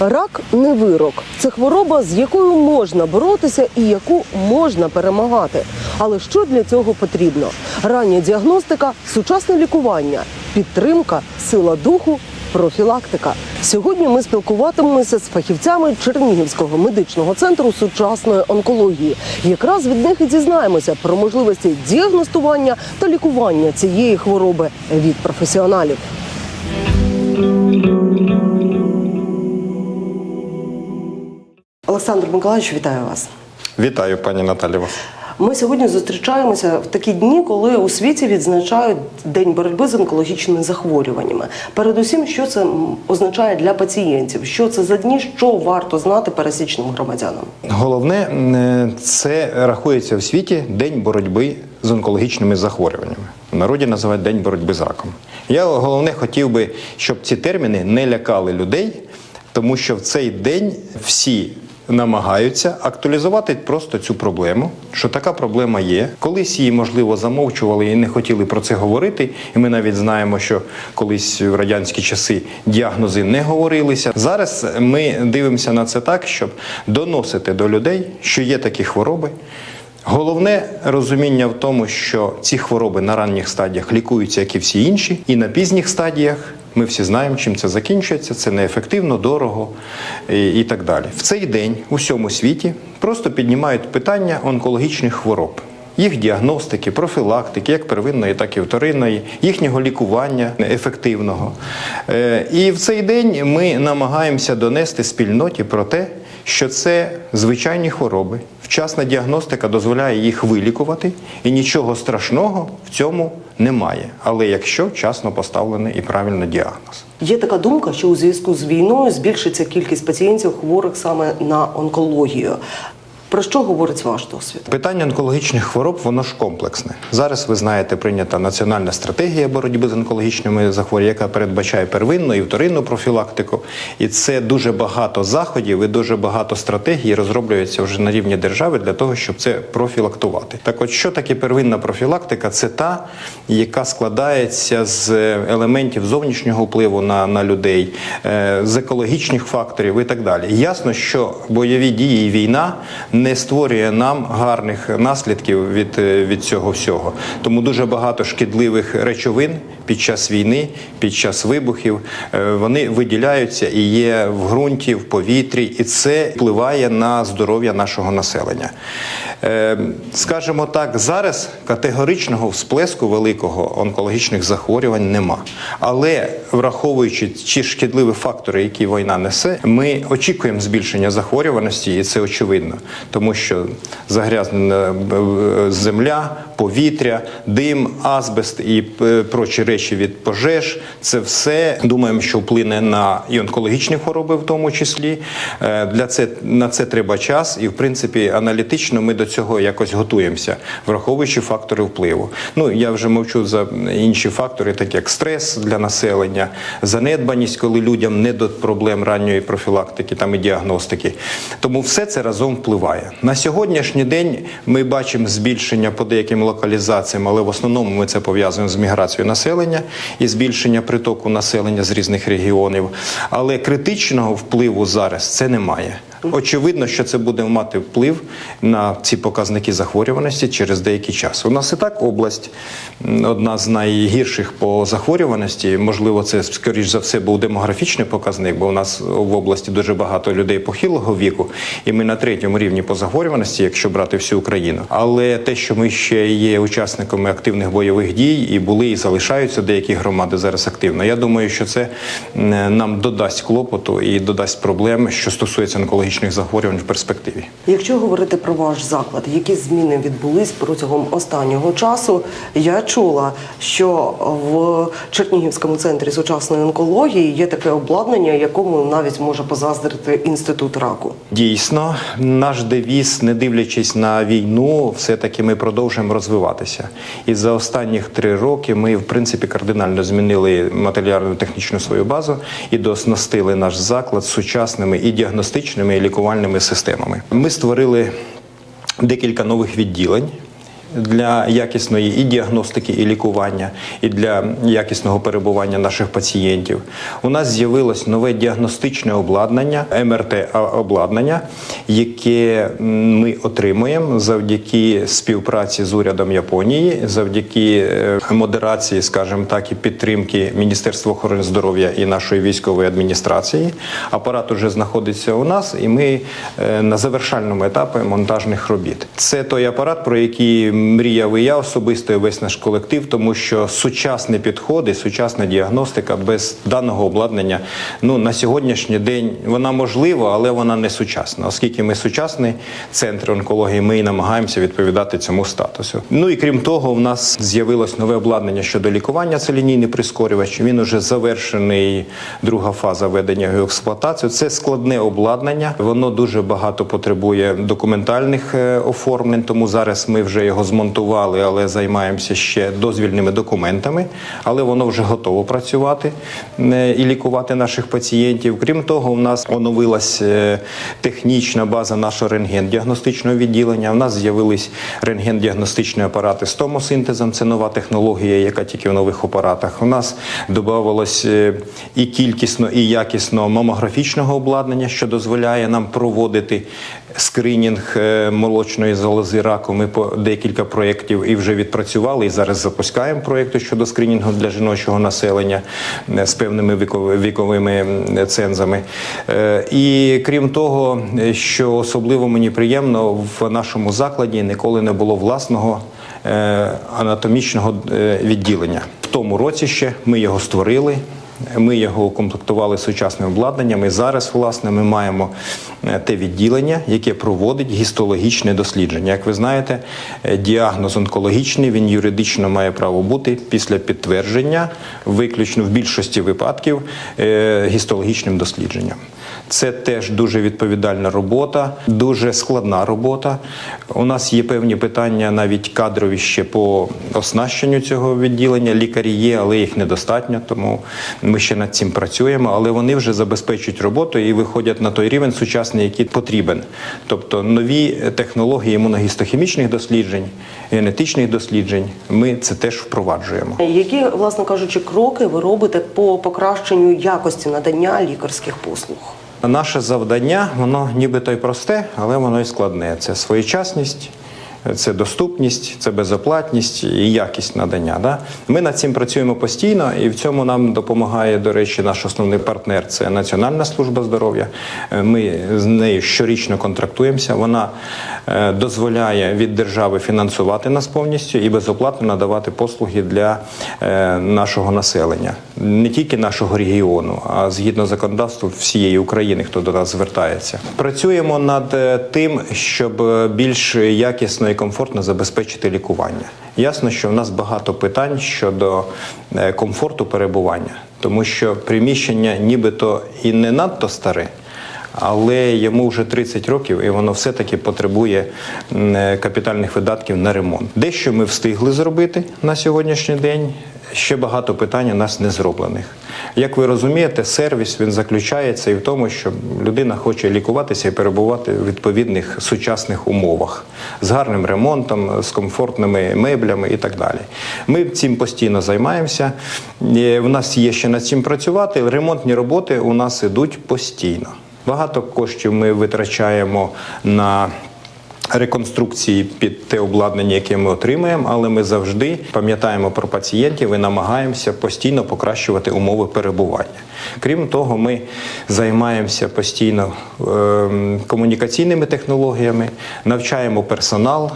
Рак не вирок. Це хвороба, з якою можна боротися і яку можна перемагати. Але що для цього потрібно? Рання діагностика, сучасне лікування, підтримка, сила духу, профілактика. Сьогодні ми спілкуватимемося з фахівцями Чернігівського медичного центру сучасної онкології. Якраз від них і дізнаємося про можливості діагностування та лікування цієї хвороби від професіоналів. Олександр Миколаївич, вітаю вас. Вітаю, пані Наталіва. Ми сьогодні зустрічаємося в такі дні, коли у світі відзначають День боротьби з онкологічними захворюваннями. Передусім, що це означає для пацієнтів? Що це за дні? Що варто знати пересічним громадянам? Головне, е, це рахується в світі День боротьби з онкологічними захворюваннями. В народі називають День боротьби з раком. Я головне хотів би, щоб ці терміни не лякали людей, тому що в цей день всі. Намагаються актуалізувати просто цю проблему, що така проблема є. Колись її можливо замовчували і не хотіли про це говорити. І ми навіть знаємо, що колись в радянські часи діагнози не говорилися. Зараз ми дивимося на це так, щоб доносити до людей, що є такі хвороби. Головне розуміння в тому, що ці хвороби на ранніх стадіях лікуються, як і всі інші, і на пізніх стадіях ми всі знаємо, чим це закінчується. Це неефективно, дорого і, і так далі. В цей день у всьому світі просто піднімають питання онкологічних хвороб. Їх діагностики, профілактики, як первинної, так і вторинної, їхнього лікування ефективного. Е, І в цей день ми намагаємося донести спільноті про те, що це звичайні хвороби. Вчасна діагностика дозволяє їх вилікувати, і нічого страшного в цьому немає. Але якщо вчасно поставлений і правильно діагноз. Є така думка, що у зв'язку з війною збільшиться кількість пацієнтів хворих саме на онкологію. Про що говорить ваш досвід? Питання онкологічних хвороб воно ж комплексне. Зараз ви знаєте, прийнята національна стратегія боротьби з онкологічними захворюваннями, яка передбачає первинну і вторинну профілактику. І це дуже багато заходів і дуже багато стратегій розроблюється вже на рівні держави для того, щоб це профілактувати. Так, от що таке первинна профілактика? Це та, яка складається з елементів зовнішнього впливу на, на людей, е, з екологічних факторів і так далі. Ясно, що бойові дії і війна не створює нам гарних наслідків від, е, від цього всього. Тому дуже багато шкідливих речовин під час війни, під час вибухів, е, вони виділяються і є в ґрунті, в повітрі, і це впливає на здоров'я нашого населення. Е, Скажімо так, зараз категоричного всплеску великого онкологічних захворювань нема. Але враховуючи ті шкідливі фактори, які війна несе, ми очікуємо збільшення захворюваності, і це очевидно, тому що загрязнена е, земля, повітря, дим, азбест і прочі речі від пожеж. Це все думаємо, що вплине на і онкологічні хвороби, в тому числі. Е, Для це на це треба час, і в принципі аналітично ми до цього якось готуємося, враховуючи фактори впливу. Ну я вже мовчу за інші фактори, такі як стрес для населення, занедбаність, коли людям не до проблем ранньої профілактики там і діагностики. Тому все це разом впливає. На сьогоднішній день ми бачимо збільшення по деяким локалізаціям, але в основному ми це пов'язуємо з міграцією населення і збільшення притоку населення з різних регіонів. Але критичного впливу зараз це немає. Очевидно, що це буде мати вплив на ці показники захворюваності через деякий час. У нас і так область одна з найгірших по захворюваності. Можливо, це скоріш за все був демографічний показник, бо у нас в області дуже багато людей похилого віку, і ми на третьому рівні по захворюваності, якщо брати всю Україну. Але те, що ми ще є учасниками активних бойових дій, і були і залишаються деякі громади зараз активно. Я думаю, що це нам додасть клопоту і додасть проблем, що стосується онкологічних захворювань в перспективі. Якщо говорити про ваш заклад, які зміни відбулись протягом останнього часу? Я чула, що в Чернігівському центрі сучасної онкології є таке обладнання, якому навіть може позаздрити інститут раку. Дійсно, наш девіз, не дивлячись на війну, все-таки ми продовжуємо розвиватися. І за останніх три роки ми, в принципі, кардинально змінили матеріальну технічну свою базу і дооснастили наш заклад сучасними і діагностичними, лікувальними системами. Ми створили декілька нових відділень. Для якісної і діагностики, і лікування, і для якісного перебування наших пацієнтів. У нас з'явилось нове діагностичне обладнання, МРТ обладнання, яке ми отримуємо завдяки співпраці з урядом Японії, завдяки е, модерації, скажімо так, і підтримки Міністерства охорони здоров'я і нашої військової адміністрації. Апарат уже знаходиться у нас, і ми е, на завершальному етапі монтажних робіт. Це той апарат, про який мріяв і я особисто, і весь наш колектив, тому що сучасні підходи, сучасна діагностика без даного обладнання ну на сьогоднішній день вона можлива, але вона не сучасна, оскільки ми сучасний центр онкології, ми і намагаємося відповідати цьому статусу. Ну і крім того, в нас з'явилось нове обладнання щодо лікування. Це лінійний прискорювач. Він уже завершений. Друга фаза ведення його експлуатацію. Це складне обладнання. Воно дуже багато потребує документальних е, оформлень. Тому зараз ми вже його змонтували, але займаємося ще дозвільними документами. Але воно вже готово працювати е, і лікувати наших пацієнтів. Крім того, у нас оновилась е, технічна база нашого рентген-діагностичного відділення. У нас з'явились рентген-діагностичні апарати з томосинтезом. Це нова технологія, яка тільки в нових апаратах. У нас додавалось е, і кількісно, і якісно мамографічного обладнання, що дозволяє нам проводити скринінг молочної залози раку. Ми по декілька проєктів і вже відпрацювали, і зараз запускаємо проєкти щодо скринінгу для жіночого населення е, з певними віковими цензами. Е, І крім того, що особливо мені приємно, в нашому закладі ніколи не було власного е, анатомічного відділення. В тому році ще ми його створили. Ми його укомплектували сучасним обладнанням. І зараз, власне, ми маємо е, те відділення, яке проводить гістологічне дослідження. Як ви знаєте, е, діагноз онкологічний він юридично має право бути після підтвердження, виключно в більшості випадків, е, гістологічним дослідженням. Це теж дуже відповідальна робота, дуже складна робота. У нас є певні питання, навіть кадрові ще по оснащенню цього відділення. Лікарі є, але їх недостатньо, тому ми ще над цим працюємо. Але вони вже забезпечують роботу і виходять на той рівень сучасний, який потрібен. Тобто нові технології імуногістохімічних досліджень, генетичних досліджень. Ми це теж впроваджуємо. Які, власне кажучи, кроки ви робите по покращенню якості надання лікарських послуг? Наше завдання, воно нібито й просте, але воно й складне. Це своєчасність, це доступність, це безоплатність і якість надання. Да? Ми над цим працюємо постійно, і в цьому нам допомагає, до речі, наш основний партнер це Національна служба здоров'я. Е, Ми з нею щорічно контрактуємося. Вона е, дозволяє від держави фінансувати нас повністю і безоплатно надавати послуги для е, нашого населення, не тільки нашого регіону, а згідно законодавству всієї України, хто до нас звертається. Працюємо над тим, щоб більш якісно і комфортно забезпечити лікування. Ясно, що в нас багато питань щодо е, комфорту перебування, тому що приміщення нібито і не надто старе. Але йому вже 30 років, і воно все-таки потребує е, капітальних видатків на ремонт. Дещо ми встигли зробити на сьогоднішній день. Ще багато питань у нас не зроблених. Як ви розумієте, сервіс він заключається і в тому, що людина хоче лікуватися і перебувати в відповідних сучасних умовах з гарним ремонтом, з комфортними меблями і так далі. Ми цим постійно займаємося. Е, В нас є ще над цим працювати. Ремонтні роботи у нас ідуть постійно. Багато коштів ми витрачаємо на реконструкції під те обладнання, яке ми отримаємо, але ми завжди пам'ятаємо про пацієнтів і намагаємося постійно покращувати умови перебування. Крім того, ми займаємося постійно ем, комунікаційними технологіями, навчаємо персонал.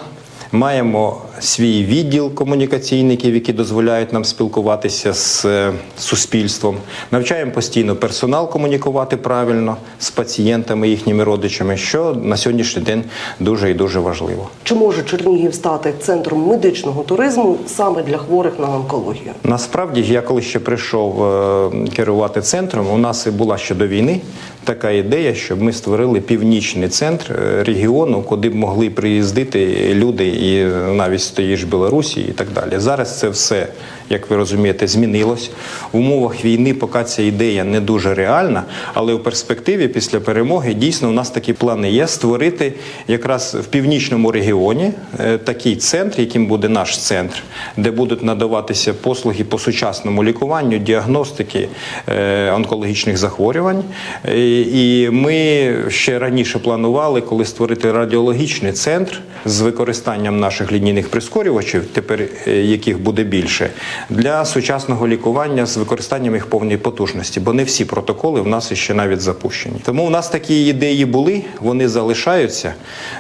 Маємо свій відділ комунікаційників, які дозволяють нам спілкуватися з е, суспільством. Навчаємо постійно персонал комунікувати правильно з пацієнтами, їхніми родичами, що на сьогоднішній день дуже і дуже важливо. Чи може Чернігів стати центром медичного туризму саме для хворих на онкологію? Насправді, я коли ще прийшов е, керувати центром, у нас і була ще до війни така ідея, щоб ми створили північний центр е, регіону, куди б могли приїздити люди і навіть з в Білорусі і так далі. Зараз це все як ви розумієте, змінилось. В умовах війни поки ця ідея не дуже реальна, але в перспективі після перемоги дійсно у нас такі плани є створити якраз в північному регіоні е, такий центр, яким буде наш центр, де будуть надаватися послуги по сучасному лікуванню, діагностики е, онкологічних захворювань. Е, І ми ще раніше планували, коли створити радіологічний центр з використанням наших лінійних прискорювачів, тепер яких буде більше, для сучасного лікування з використанням їх повної потужності, бо не всі протоколи в нас ще навіть запущені. Тому в нас такі ідеї були, вони залишаються.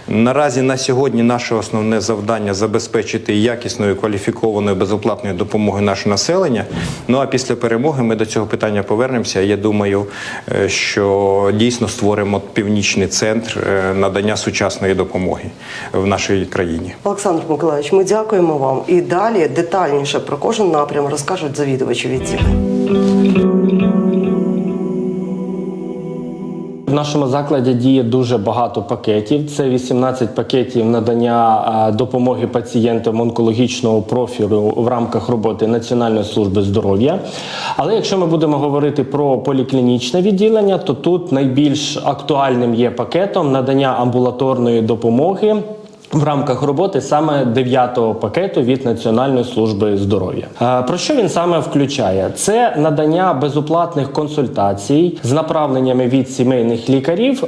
Наразі на сьогодні наше основне завдання забезпечити якісною кваліфікованою безоплатною допомогою наше населення. Ну а після перемоги ми до цього питання повернемося. Я думаю, е, що дійсно створимо північний центр е, надання сучасної допомоги в нашій країні. Олександр Миколаївич, ми дякуємо вам. І далі детальніше про кожен напрям розкажуть завідувачі відділень. В нашому закладі діє дуже багато пакетів. Це 18 пакетів надання допомоги пацієнтам онкологічного профілю в рамках роботи Національної служби здоров'я. Але якщо ми будемо говорити про поліклінічне відділення, то тут найбільш актуальним є пакетом надання амбулаторної допомоги. В рамках роботи саме 9-го пакету від Національної служби здоров'я. Про що він саме включає? Це надання безоплатних консультацій з направленнями від сімейних лікарів,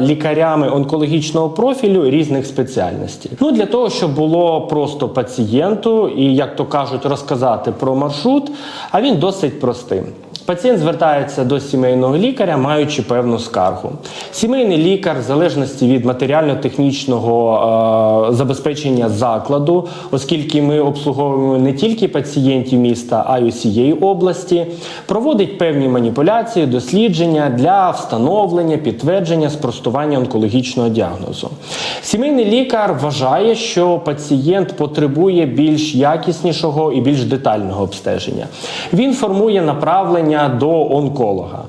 лікарями онкологічного профілю різних спеціальностей. Ну для того, щоб було просто пацієнту і, як то кажуть, розказати про маршрут. А він досить простий. Пацієнт звертається до сімейного лікаря, маючи певну скаргу. Сімейний лікар, в залежності від матеріально-технічного е, забезпечення закладу, оскільки ми обслуговуємо не тільки пацієнтів міста, а й усієї області, проводить певні маніпуляції, дослідження для встановлення, підтвердження, спростування онкологічного діагнозу. Сімейний лікар вважає, що пацієнт потребує більш якіснішого і більш детального обстеження. Він формує направлення до онколога,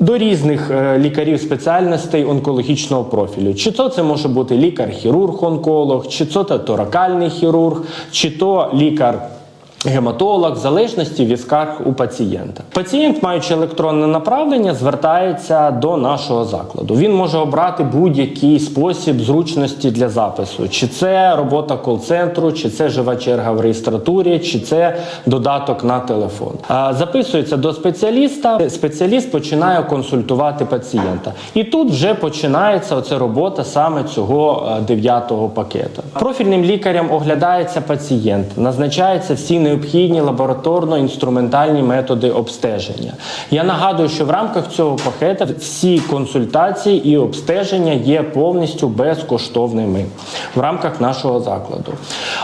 до різних е, лікарів спеціальностей онкологічного профілю. Чи то це може бути лікар-хірург-онколог, чи то це торакальний хірург, чи то лікар. Гематолог, в залежності від у пацієнта. Пацієнт, маючи електронне направлення, звертається до нашого закладу. Він може обрати будь-який спосіб зручності для запису: чи це робота кол-центру, чи це жива черга в реєстратурі, чи це додаток на телефон. Записується до спеціаліста. Спеціаліст починає консультувати пацієнта. І тут вже починається оця робота саме цього е, дев'ятого пакету. Профільним лікарем оглядається пацієнт, назначаються всі необхідні лабораторно-інструментальні методи обстеження. Я нагадую, що в рамках цього пакета всі консультації і обстеження є повністю безкоштовними в рамках нашого закладу.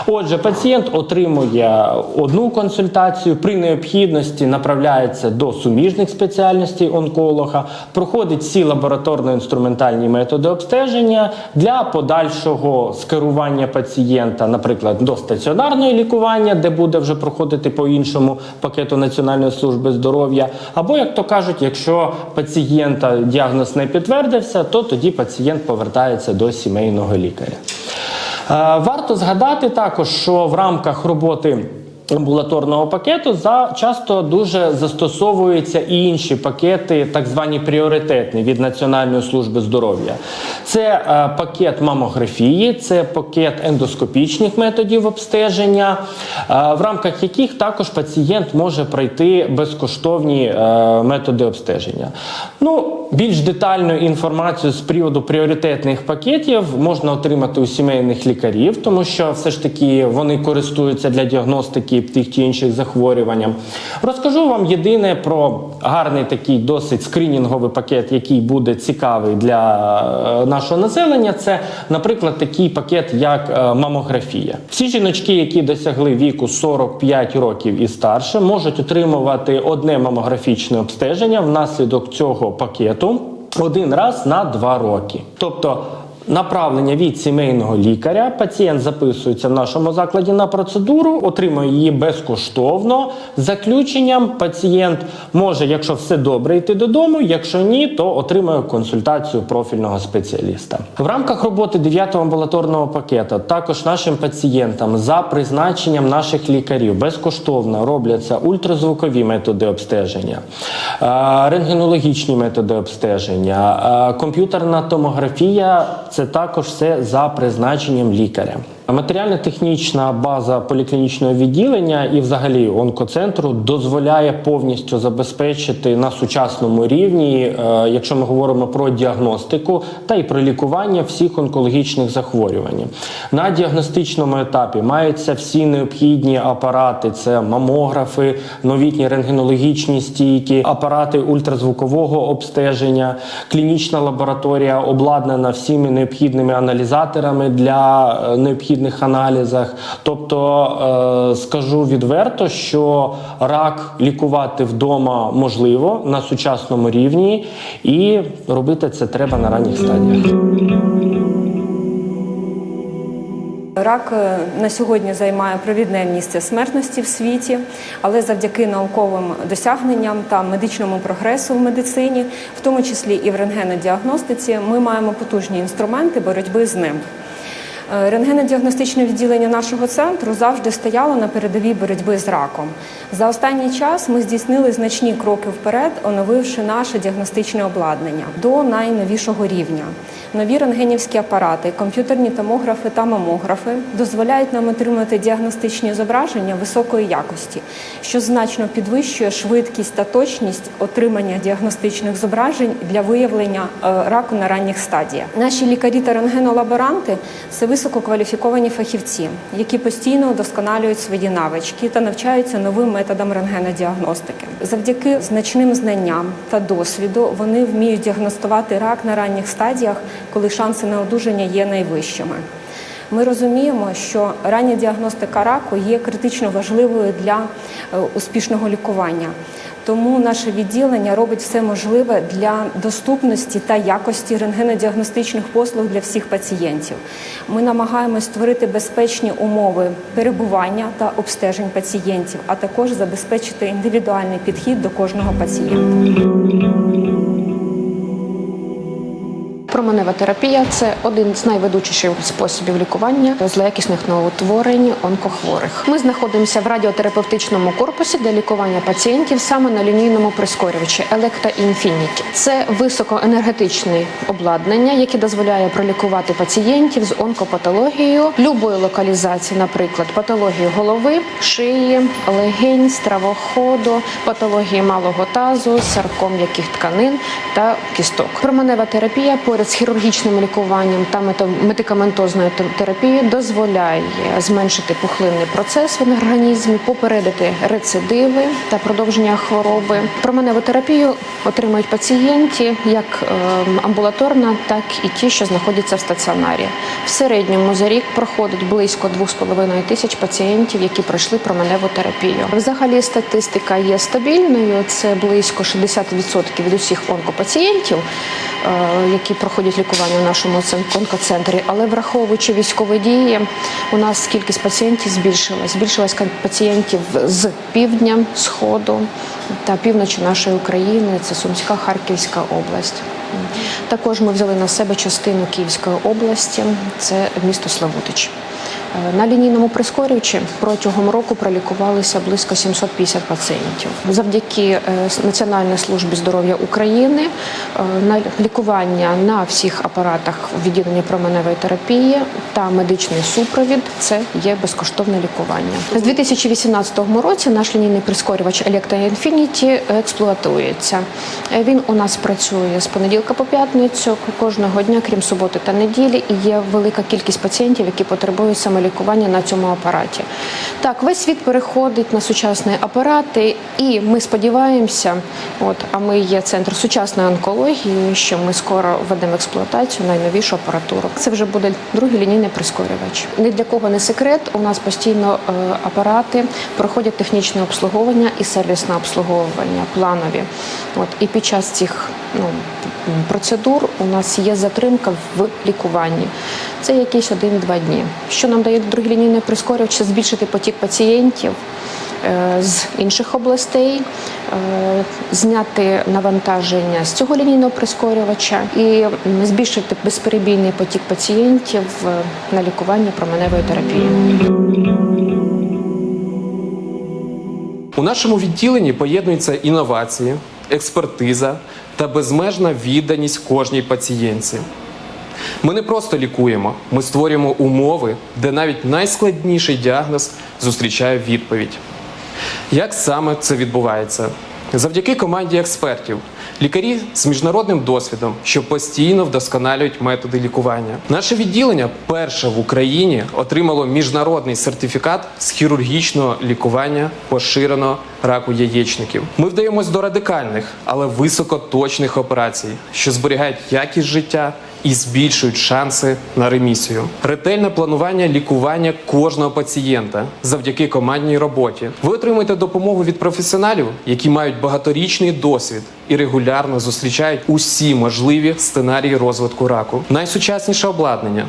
Отже, пацієнт отримує одну консультацію, при необхідності направляється до суміжних спеціальностей онколога, проходить всі лабораторно-інструментальні методи обстеження для подальшого скерування пацієнта, наприклад, до стаціонарного лікування, де буде вже проходити по іншому пакету Національної служби здоров'я. Або, як то кажуть, якщо пацієнта діагноз не підтвердився, то тоді пацієнт повертається до сімейного лікаря. Е, Варто згадати також, що в рамках роботи амбулаторного пакету за часто дуже застосовуються і інші пакети, так звані пріоритетні від Національної служби здоров'я. Це е, пакет мамографії, це пакет ендоскопічних методів обстеження, е, в рамках яких також пацієнт може пройти безкоштовні е, методи обстеження. Ну, більш детальну інформацію з приводу пріоритетних пакетів можна отримати у сімейних лікарів, тому що все ж таки вони користуються для діагностики тих чи інших захворювань. Розкажу вам єдине про гарний такий досить скринінговий пакет, який буде цікавий для е, нашого населення. Це, наприклад, такий пакет, як е, мамографія. Всі жіночки, які досягли віку 45 років і старше, можуть отримувати одне мамографічне обстеження внаслідок цього пакету один раз на два роки. Тобто направлення від сімейного лікаря. Пацієнт записується в нашому закладі на процедуру, отримує її безкоштовно. Заключенням пацієнт може, якщо все добре, йти додому. Якщо ні, то отримує консультацію профільного спеціаліста. В рамках роботи 9-го амбулаторного пакету також нашим пацієнтам за призначенням наших лікарів безкоштовно робляться ультразвукові методи обстеження, е, рентгенологічні методи обстеження, е, комп'ютерна томографія це також все за призначенням лікаря. Матеріально-технічна база поліклінічного відділення і, взагалі, онкоцентру дозволяє повністю забезпечити на сучасному рівні, е, якщо ми говоримо про діагностику та й про лікування всіх онкологічних захворювань. На діагностичному етапі маються всі необхідні апарати: це мамографи, новітні рентгенологічні стійки, апарати ультразвукового обстеження, клінічна лабораторія обладнана всіми необхідними аналізаторами для е, необхідних аналізах. Тобто е, скажу відверто, що рак лікувати вдома можливо на сучасному рівні, і робити це треба на ранніх стадіях. Рак е, на сьогодні займає провідне місце смертності в світі, але завдяки науковим досягненням та медичному прогресу в медицині, в тому числі і в рентгенодіагностиці, ми маємо потужні інструменти боротьби з ним. Е, Рентгенодіагностичне відділення нашого центру завжди стояло на передовій боротьби з раком. За останній час ми здійснили значні кроки вперед, оновивши наше діагностичне обладнання до найновішого рівня. Нові рентгенівські апарати, комп'ютерні томографи та мамографи дозволяють нам отримати діагностичні зображення високої якості, що значно підвищує швидкість та точність отримання діагностичних зображень для виявлення е, раку на ранніх стадіях. Наші лікарі та рентгенолаборанти це висококваліфіковані фахівці, які постійно удосконалюють свої навички та навчаються новим методам рентгенодіагностики. Завдяки значним знанням та досвіду вони вміють діагностувати рак на ранніх стадіях, коли шанси на одужання є найвищими. Ми розуміємо, що рання діагностика раку є критично важливою для е, успішного лікування. Тому наше відділення робить все можливе для доступності та якості рентгенодіагностичних послуг для всіх пацієнтів. Ми намагаємось створити безпечні умови перебування та обстежень пацієнтів, а також забезпечити індивідуальний підхід до кожного пацієнта. Променева терапія це один з найведучіших способів лікування злоякісних новоутворень онкохворих. Ми знаходимося в радіотерапевтичному корпусі для лікування пацієнтів саме на лінійному прискорювачі Electa Infinity. Це високоенергетичне обладнання, яке дозволяє пролікувати пацієнтів з онкопатологією любої локалізації, наприклад, патології голови, шиї, легень, стравоходу, патології малого тазу, сарком м'яких тканин та кісток. Променева терапія поряд з хірургічним лікуванням та медикаментозною те- терапією дозволяє зменшити пухлинний процес в організмі, попередити рецидиви та продовження хвороби. Променеву терапію отримують пацієнти як ем, амбулаторна, так і ті, що знаходяться в стаціонарі. В середньому за рік проходить близько 2,5 тисяч пацієнтів, які пройшли променеву терапію. Взагалі статистика є стабільною. Це близько 60% від усіх онкопацієнтів, е, які проходять лікування в нашому цен- онкоцентрі. Але враховуючи військові дії, у нас кількість пацієнтів збільшилась. Збільшилась пацієнтів з півдня, сходу та півночі нашої України. Це Сумська, Харківська область. Також ми взяли на себе частину Київської області, це місто Славутич. Е, На лінійному прискорювачі протягом року пролікувалися близько 750 пацієнтів. Завдяки е, Національній службі здоров'я України е, на лікування на всіх апаратах відділення променевої терапії та медичний супровід це є безкоштовне лікування. З 2018 році наш лінійний прискорювач Electa Infinity експлуатується. Він у нас працює з понеділка по п'ятницю кожного дня, крім суботи та неділі, і є велика кількість пацієнтів, які потребують самолікування на цьому апараті. Так, весь світ переходить на сучасні апарати, і ми сподіваємося, от а ми є центр сучасної онкології, що ми скоро введемо в експлуатацію найновішу апаратуру. Це вже буде другий лінійний прискорювач. Ні для кого не секрет. У нас постійно е, апарати проходять технічне обслуговування і сервісне обслуговування планові. От і під час цих ну процедур у нас є затримка в лікуванні. Це якісь 1-2 дні. Що нам дає другий прискорювач? Це збільшити потік пацієнтів е, з інших областей, е, зняти навантаження з цього лінійного прискорювача і збільшити безперебійний потік пацієнтів е, на лікування променевої терапії. У нашому відділенні поєднуються інновації, експертиза та безмежна відданість кожній пацієнтці. Ми не просто лікуємо, ми створюємо умови, де навіть найскладніший діагноз зустрічає відповідь. Як саме це відбувається? Завдяки команді експертів, лікарі з міжнародним досвідом, що постійно вдосконалюють методи лікування. Наше відділення перше в Україні отримало міжнародний сертифікат з хірургічного лікування поширеного раку яєчників. Ми вдаємось до радикальних, але високоточних операцій, що зберігають якість життя і збільшують шанси на ремісію. Ретельне планування лікування кожного пацієнта завдяки командній роботі. Ви отримуєте допомогу від професіоналів, які мають багаторічний досвід і регулярно зустрічають усі можливі сценарії розвитку раку. Найсучасніше обладнання.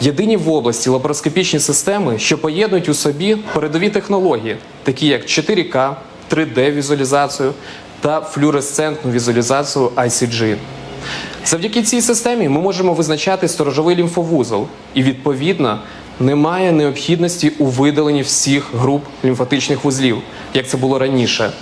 Єдині в області лапароскопічні системи, що поєднують у собі передові технології, такі як 4К, 3D-візуалізацію та флюоресцентну візуалізацію ICG. Завдяки цій системі ми можемо визначати сторожовий лімфовузол, і відповідно немає необхідності у видаленні всіх груп лімфатичних вузлів, як це було раніше,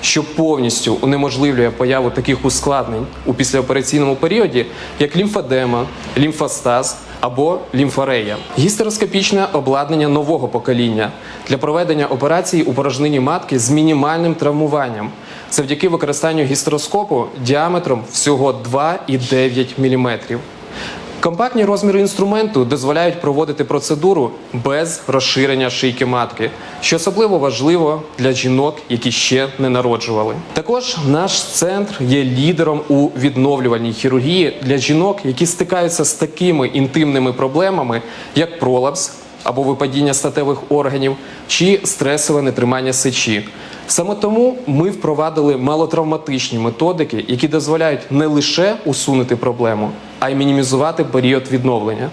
що повністю унеможливлює появу таких ускладнень у післяопераційному періоді, як лімфодема, лімфостаз або лімфорея. Гістероскопічне обладнання нового покоління для проведення операцій у порожнині матки з мінімальним травмуванням завдяки використанню гістероскопу діаметром всього 2,9 мм. Компактні розміри інструменту дозволяють проводити процедуру без розширення шийки матки, що особливо важливо для жінок, які ще не народжували. Також наш центр є лідером у відновлювальній хірургії для жінок, які стикаються з такими інтимними проблемами, як пролапс або випадіння статевих органів чи стресове нетримання сечі. Саме тому ми впровадили малотравматичні методики, які дозволяють не лише усунути проблему, а й мінімізувати період відновлення.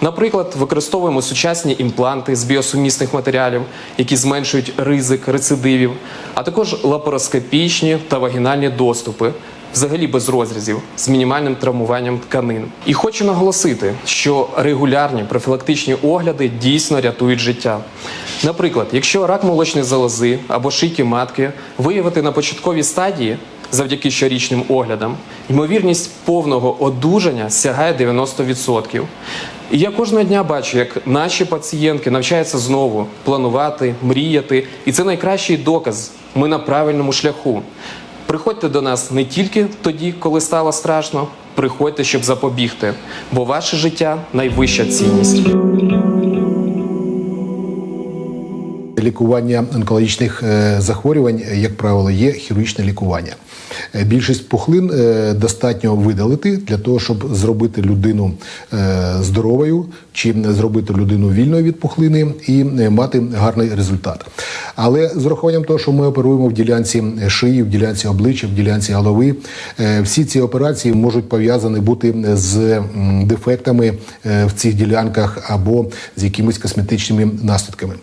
Наприклад, використовуємо сучасні імпланти з біосумісних матеріалів, які зменшують ризик рецидивів, а також лапароскопічні та вагінальні доступи, взагалі без розрізів, з мінімальним травмуванням тканин. І хочу наголосити, що регулярні профілактичні огляди дійсно рятують життя. Наприклад, якщо рак молочної залози або шийки матки виявити на початковій стадії завдяки щорічним оглядам, ймовірність повного одужання сягає 90%. І я кожного дня бачу, як наші пацієнтки навчаються знову планувати, мріяти, і це найкращий доказ. Ми на правильному шляху. Приходьте до нас не тільки тоді, коли стало страшно. Приходьте, щоб запобігти, бо ваше життя найвища цінність. Лікування онкологічних е, захворювань, як правило, є хірургічне лікування. Е, Більшість пухлин е, достатньо видалити для того, щоб зробити людину здоровою чи зробити людину вільною від пухлини і мати гарний результат. Але з урахуванням того, що ми оперуємо в ділянці шиї, в ділянці обличчя, в ділянці голови, всі ці операції можуть пов'язані бути з дефектами в цих ділянках або з якимись косметичними наслідками.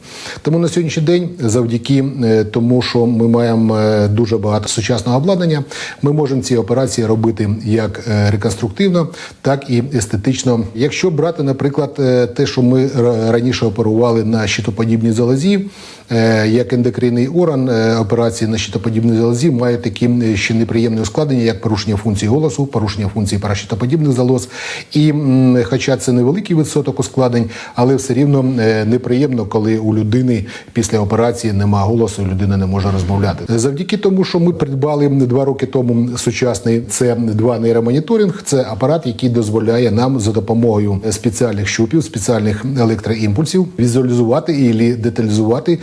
Тому на сьогоднішній день, завдяки е, тому, що ми маємо е, дуже багато сучасного обладнання, ми можемо ці операції робити як е, реконструктивно, так і естетично. Якщо брати, наприклад, те, що ми раніше оперували на щитоподібній залозі, як ендокринний орган е, операції на щитоподібній залозі має такі е, ще неприємні ускладнення, як порушення функції голосу, порушення функції паращитоподібних залоз. І хоча це невеликий відсоток ускладнень, але все рівно е, неприємно, коли у людини після операції нема голосу, людина не може розмовляти. Завдяки тому, що ми придбали два роки тому сучасний це два нейромоніторинг. Це апарат, який дозволяє нам за допомогою спеціальних щупів, спеціальних електроімпульсів візуалізувати і деталізувати е,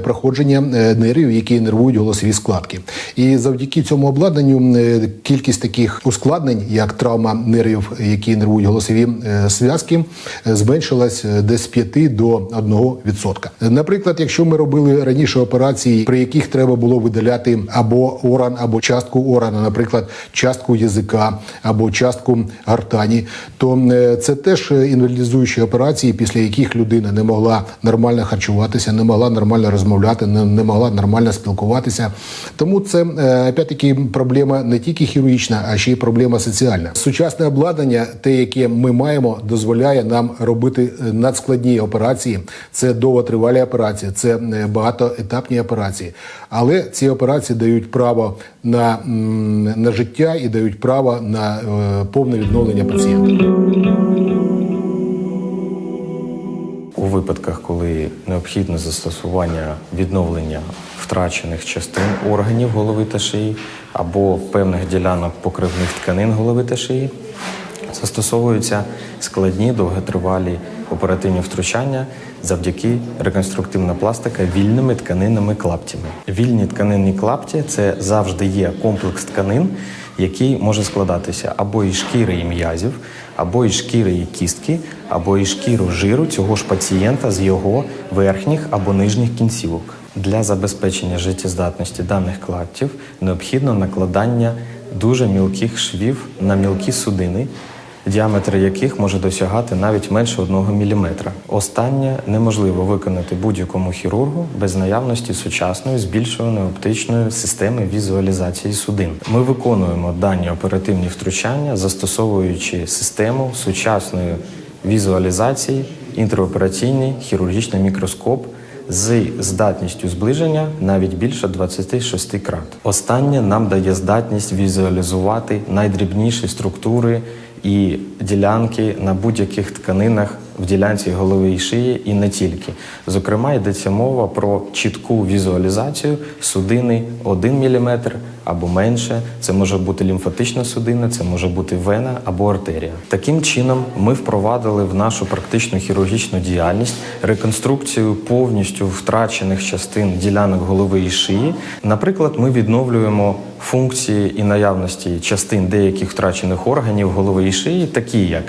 проходження е, нервів, які нервують голосові складки. І завдяки цьому обладнанню е, кількість таких ускладнень, як травма нервів, які нервують голосові е, зв'язки, е, зменшилась е, десь з 5 до 1%. Наприклад, якщо ми робили раніше операції, при яких треба було видаляти або орган, або частку органа, наприклад, частку язика або частку гортані, то е, це теж інвалідизуючі операції, після яких людина не могла нормально харчуватися, не могла нормально розмовляти, не, не могла нормально спілкуватися. Тому це е, опять-таки проблема не тільки хірургічна, а ще й проблема соціальна. Сучасне обладнання, те, яке ми маємо, дозволяє нам робити е, надскладні операції. Це довготривалі операції, це е, багатоетапні операції. Але ці операції дають право на, на життя і дають право на повне відновлення пацієнта. Випадках, коли необхідне застосування відновлення втрачених частин органів голови та шиї або певних ділянок покривних тканин голови та шиї, застосовуються складні довготривалі оперативні втручання завдяки реконструктивна пластика вільними тканинними клаптями. Вільні тканинні клапті це завжди є комплекс тканин, який може складатися або із шкіри і м'язів, або із шкіри і кістки, або із шкіру жиру цього ж пацієнта з його верхніх або нижніх кінцівок. Для забезпечення життєздатності даних клаптів необхідно накладання дуже мілких швів на мілкі судини, діаметр яких може досягати навіть менше 1 мм. Останнє неможливо виконати будь-якому хірургу без наявності сучасної збільшуваної оптичної системи візуалізації судин. Ми виконуємо дані оперативні втручання, застосовуючи систему сучасної візуалізації, інтраопераційний хірургічний мікроскоп з здатністю зближення навіть більше 26 крат. Останнє нам дає здатність візуалізувати найдрібніші структури і ділянки на будь-яких тканинах в ділянці голови і шиї, і не тільки. Зокрема, йдеться мова про чітку візуалізацію судини 1 мм або менше. Це може бути лімфатична судина, це може бути вена або артерія. Таким чином, ми впровадили в нашу практичну хірургічну діяльність реконструкцію повністю втрачених частин ділянок голови і шиї. Наприклад, ми відновлюємо функції і наявності частин деяких втрачених органів голови і шиї, такі як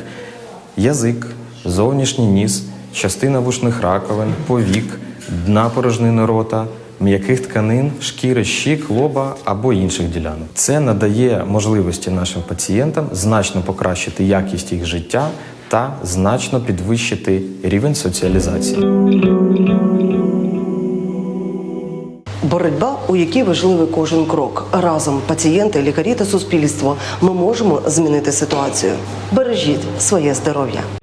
язик, зовнішній ніс, частина вушних раковин, повік, дна порожнини рота, м'яких тканин, шкіри щік, лоба або інших ділянок. Це надає можливості нашим пацієнтам значно покращити якість їх життя та значно підвищити рівень соціалізації. Боротьба, у якій важливий кожен крок. Разом пацієнти, лікарі та суспільство. Ми можемо змінити ситуацію. Бережіть своє здоров'я.